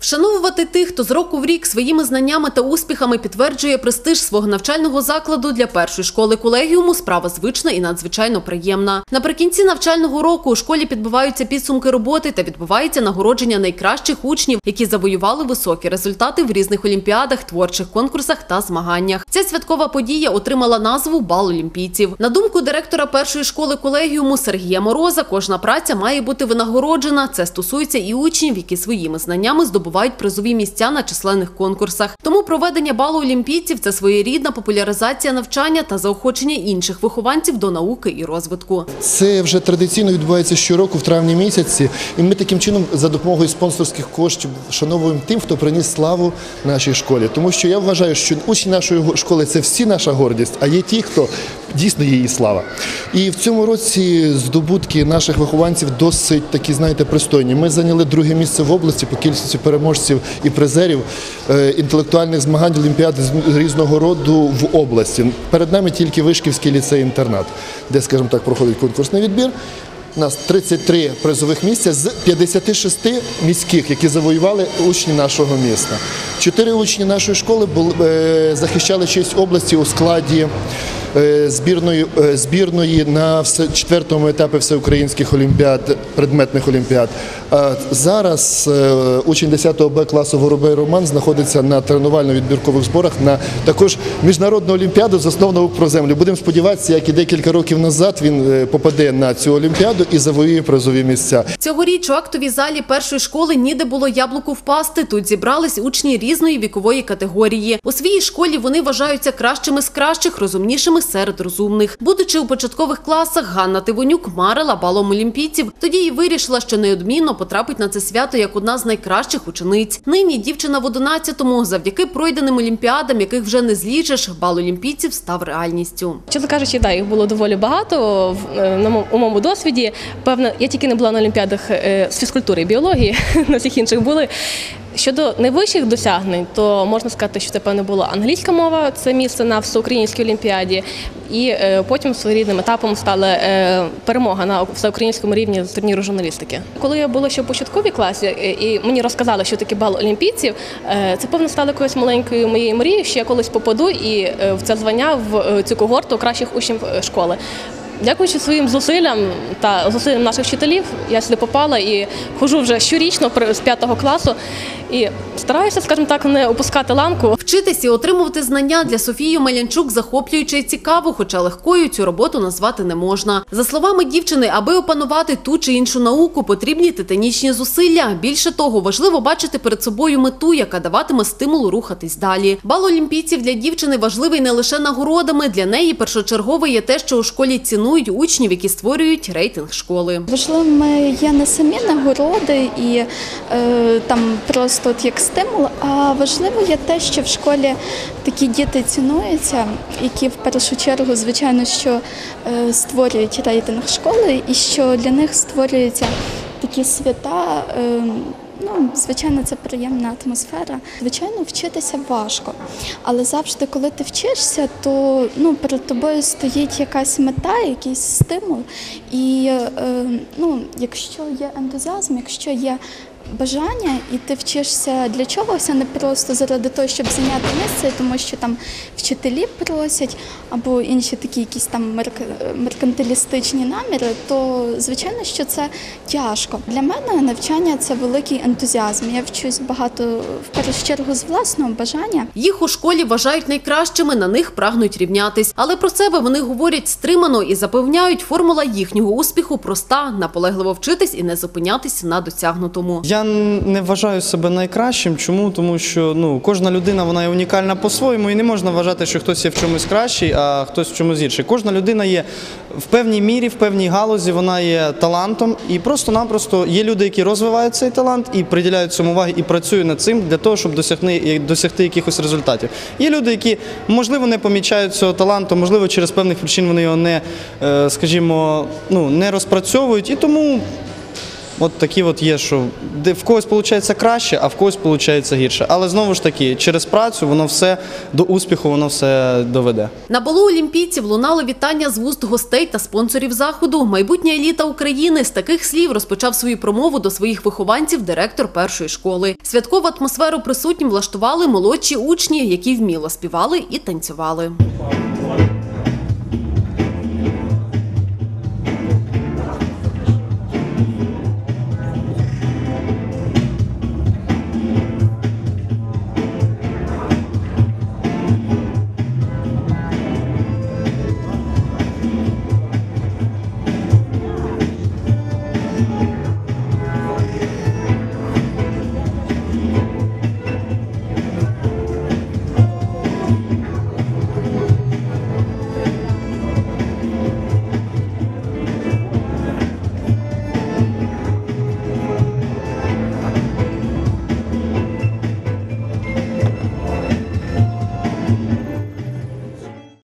Вшановувати тих, хто з року в рік своїми знаннями та успіхами підтверджує престиж свого навчального закладу для першої школи колегіуму справа звична і надзвичайно приємна. Наприкінці навчального року у школі підбиваються підсумки роботи та відбувається нагородження найкращих учнів, які завоювали високі результати в різних олімпіадах, творчих конкурсах та змаганнях. Ця святкова подія отримала назву Бал олімпійців. На думку директора першої школи колегіуму Сергія Мороза, кожна праця має бути винагороджена. Це стосується і учнів, які своїми знаннями здобувають призові місця на численних конкурсах. Тому проведення балу олімпійців це своєрідна популяризація навчання та заохочення інших вихованців до науки і розвитку. Це вже традиційно відбувається щороку в травні місяці, і ми таким чином за допомогою спонсорських коштів шановуємо тим, хто приніс славу нашій школі. Тому що я вважаю, що учні нашої школи це всі наша гордість, а є ті, хто дійсно її слава. І в цьому році здобутки наших вихованців досить такі, знаєте, пристойні. Ми зайняли друге місце в області по кількості переможців і призерів е, інтелектуальних змагань Олімпіади з різного роду в області. Перед нами тільки Вишківський ліцей-інтернат, де, скажімо так, проходить конкурсний відбір. У нас 33 призових місця з 56 міських, які завоювали учні нашого міста. Чотири учні нашої школи були, е, захищали честь області у складі збірної, е, збірної на четвертому етапі всеукраїнських олімпіад, предметних олімпіад. Зараз е, учень 10 Б класу Воробей Роман знаходиться на тренувально-відбіркових зборах на також міжнародну олімпіаду з основ наук про землю. Будемо сподіватися, як і декілька років назад він е, попаде на цю олімпіаду і завоює призові місця. Цьогоріч у актовій залі першої школи ніде було яблуку впасти. Тут зібрались учні різної вікової категорії. У своїй школі вони вважаються кращими з кращих, розумнішими серед розумних. Будучи у початкових класах, Ганна Тивонюк марила балом олімпійців. Тоді і вирішила, що неодмінно потрапить на це свято як одна з найкращих учениць. Нині дівчина в 11-му, завдяки пройденим олімпіадам, яких вже не злічиш, бал олімпійців став реальністю. Чесно кажучи, да, їх було доволі багато е, у моєму досвіді. Певно, я тільки не була на олімпіадах е, з фізкультури і біології, на всіх інших були. Щодо найвищих досягнень, то можна сказати, що це певно була англійська мова, це місце на всеукраїнській олімпіаді, і е, потім своєрідним етапом стала е, перемога на всеукраїнському рівні з турніру журналістики. Коли я була ще в початковій класі, е, і мені розказали, що таке бал олімпійців, це певно стало якоюсь маленькою моєю мрією, що я колись попаду і в це звання в цю когорту кращих учнів школи. Дякуючи своїм зусиллям та зусиллям наших вчителів, я сюди попала і ходжу вже щорічно з п'ятого класу і стараюся, скажімо так, не опускати ланку. Вчитись і отримувати знання для Софії Мелянчук захоплююче і цікаво, хоча легкою цю роботу назвати не можна. За словами дівчини, аби опанувати ту чи іншу науку, потрібні титанічні зусилля. Більше того, важливо бачити перед собою мету, яка даватиме стимул рухатись далі. Бал олімпійців для дівчини важливий не лише нагородами. Для неї першочергове є те, що у школі цінують учнів, які створюють рейтинг школи. Важливими є не самі нагороди і е, там просто от як стимул, а важливо є те, що в школі такі діти цінуються, які в першу чергу, звичайно, що е, створюють рейтинг школи, і що для них створюються такі свята. Е, Ну, звичайно, це приємна атмосфера. Звичайно, вчитися важко, але завжди, коли ти вчишся, то ну перед тобою стоїть якась мета, якийсь стимул. І е, ну, якщо є ентузіазм, якщо є бажання, і ти вчишся для чогось, а не просто заради того, щоб зайняти місце, тому що там вчителі просять, або інші такі якісь там мерк- меркантилістичні наміри, то звичайно, що це тяжко. Для мене навчання це великий ентузіазм. Я вчусь багато в першу чергу з власного бажання. Їх у школі вважають найкращими, на них прагнуть рівнятись. Але про себе вони говорять стримано і запевняють, формула їхнього успіху проста наполегливо вчитись і не зупинятись на досягнутому. Я не вважаю себе найкращим. Чому? Тому що ну, кожна людина вона є унікальна по-своєму, і не можна вважати, що хтось є в чомусь кращий, а хтось в чомусь інший. Кожна людина є в певній мірі, в певній галузі, вона є талантом, і просто-напросто є люди, які розвивають цей талант і приділяють цьому уваги і працюють над цим для того, щоб досягни, досягти якихось результатів. Є люди, які можливо не помічають цього таланту, можливо, через певних причин вони його не, е, скажімо, ну не розпрацьовують, і тому От такі от є, що в когось виходить краще, а в когось виходить гірше. Але знову ж таки, через працю воно все до успіху, воно все доведе. На балу олімпійців лунали вітання з вуст гостей та спонсорів заходу. Майбутня еліта України з таких слів розпочав свою промову до своїх вихованців директор першої школи. Святкову атмосферу присутнім влаштували молодші учні, які вміло співали і танцювали.